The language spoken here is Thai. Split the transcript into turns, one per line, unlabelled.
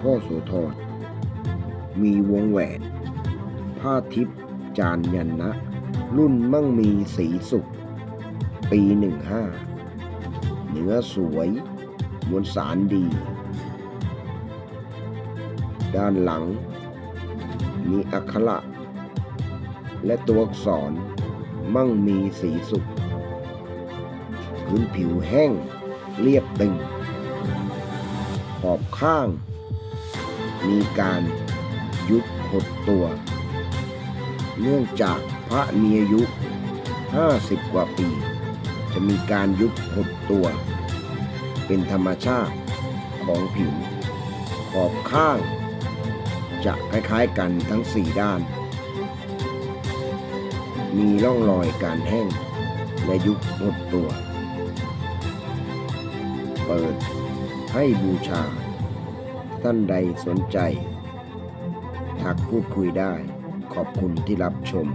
พ่อโสธร มีวงแหวน ผ้าทิพย์จานยันนะ รุ่นมั่งมีสีสุข ปีหนึ่งห้าเนื้อสวย มวลสารดี ด้านหลัง มีอักขระและตัวอักษรมั่งมีสีสุขพื้นผิวแห้งเรียบตึงขอบข้าง มีการยุบหดตัว เนื่องจากพระมีอายุ 50 กว่าปี จะมีการยุบหดตัว เป็นธรรมชาติของผิว ขอบข้าง จะคล้ายๆกันทั้งสี่ด้าน มีร่องรอยการแห้งและยุบหดตัว เปิดให้บูชา ท่านใดสนใจ ทักพูดคุยได้ ขอบคุณที่รับชม